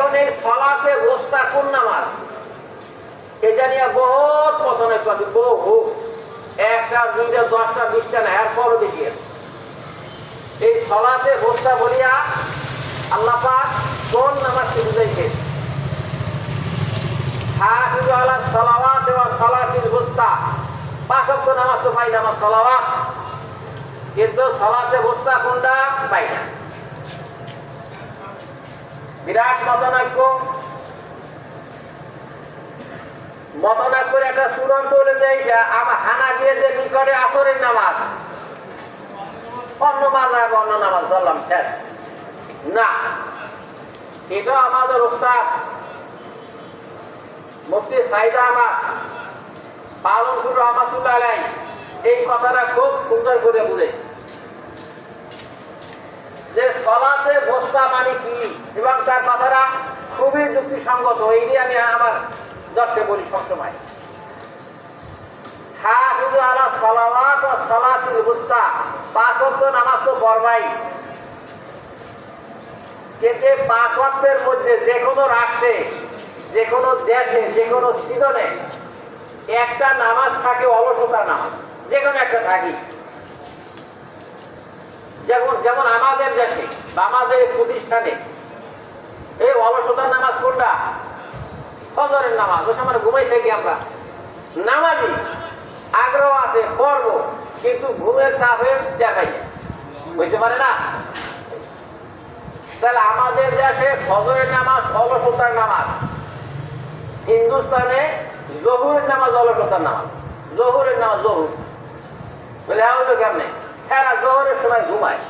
এখন এই বস্তা কোন নামাজ? এটা নিয়ে বহুত পছন্দ বহু। একটা, দুইটা, দশটা, বিশটা না, এরপরও দেখি এই সলাতে বস্তা বলিয়া আল্লাহ কোন নামাজকে বুঝাইছে? হাফিজু ওয়াক্ত নামাজ কিন্তু বুস্তা কোনটা? পাই না। বিরাট মতনাক্য মতনাক্যের একটা চূড়ান্ত হলে যে এইটা আমার হানা দিয়ে যে নিকটে আসরের নামাজ। অন্য মাজায় অন্য নামাজ বললাম স্যার না এটা আমাদের ওস্তাদ মুফতি সাইদা আমার পালনপুর রহমাতুল্লাহ আলাই এই কথাটা খুব সুন্দর করে বুঝে। যে সলাতে বস্তা মানে কি? এবং তার কথাটা খুবই যুক্তিসঙ্গত। এই নিয়ে আমি আমার দশকে বলি সবসময়। হাফিজু নামাজ তো মধ্যে যে কোনো রাষ্ট্রে, যে কোনো দেশে, যে কোনো একটা নামাজ থাকে অলসতার নামাজ। যে কোনো একটা থাকি। যেমন যেমন আমাদের দেশে বা আমাদের প্রতিষ্ঠানে, এই অলসতার নামাজ কোনটা? ফজরের নামাজ। ওই সময় ঘুমাই থাকি আমরা। নামাজি, আগ্রহ আছে পর্ব কিন্তু ঘুমের চাপে দেখাই। বুঝতে পারে না? তাহলে আমাদের দেশে ফজরের নামাজ অলসতার নামাজ। হিন্দুস্তানে জহুরের নামাজ অলসতার নামাজ। জহুরের নামাজ জহুর। বলে হ্যাঁ কেমনে? এরা জোহরের সময় ঘুমায়।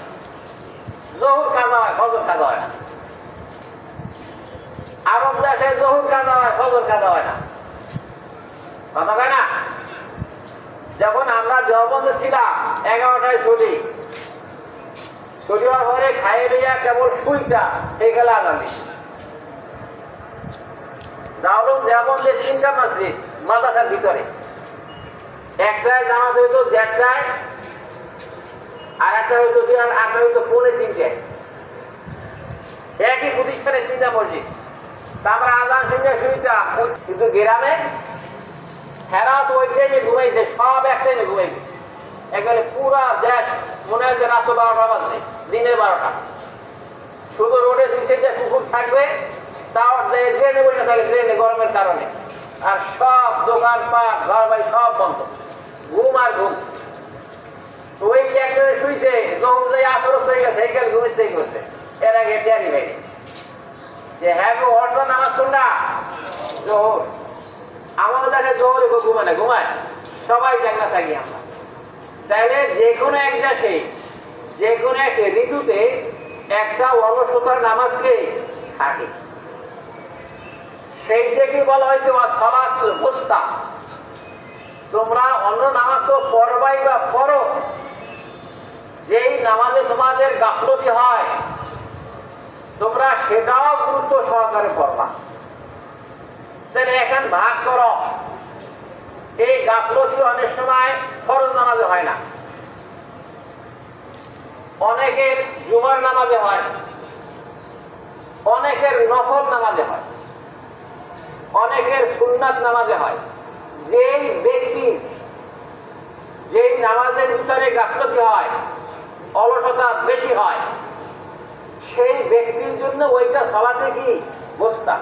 জহুর কাজা হয়, ফজর কাজা হয় না। আরব দেশে জহুর কাজা হয়, ফজর কাজা হয় না। কথা হয় না? যখন আমরা দেওবন্দে ছিলাম, এগারোটায় ছুটি। ছুটি হওয়ার পরে খাইয়ে লইয়া কেবল শুইটা এই গেলে আগামী দাউলুম দেওবন্দে তিনটা মসজিদ মাদ্রাসার ভিতরে। একটায় জামাত হইতো দেড়টায় আর একটা হয়তো আর একটা হয়তো পৌনে তিনটে। একই প্রতিষ্ঠানের তিনটা মসজিদ। তারপরে আজান শুনে শুইতাম কিন্তু গ্রামে হেরাও তো ওই ট্রেনে ঘুমাইছে, সব এক ট্রেনে ঘুমাইছে। একেবারে পুরা দেশ মনে হয় যে রাত বারোটা বাজছে, দিনের বারোটা। শুধু রোডে দুই সাইডে কুকুর থাকবে, তাও ট্রেনে বসে থাকে ট্রেনে গরমের কারণে। আর সব দোকান পাট ঘর বাড়ি সব বন্ধ। ঘুম আর ঘুম। একজনে শুইছে যখন যে আসর হয়ে গেছে এইখানে ঘুমিতে করছে এর আগে টেরি ভাইনি যে হ্যাঁ গো অর্ধ নামাজ কোনটা জোহর। আমাদের দেশে জোহরে গো ঘুমায় না, ঘুমায়? সবাই জানা থাকি আমরা। তাহলে যে কোনো এক দেশে, যে কোনো এক ঋতুতে একটা অলসতার নামাজকে থাকে। সেইটাকে বলা হয়েছে? সলাত তোমরা অন্য নামাজ তো পড়বাই বা পড়ো। যেই তোমাদের গাফলতি হয়, তোমরা সেটাও গুরুত্ব সহকারে পড়বা তাহলে এখন ভাগ করো। এই গাফলতি অনেক সময় ফরজ নামাজে হয় না। অনেকের জুমার নামাজে হয়, অনেকের নফল নামাজে হয়, অনেকের সুন্নাত নামাজে হয়। যেই ব্যক্তি যেই নামাজের ভিতরে গাফলতি হয় অলসতা বেশি হয় সেই ব্যক্তির জন্য ওইটা সালাতে কি বস্তা?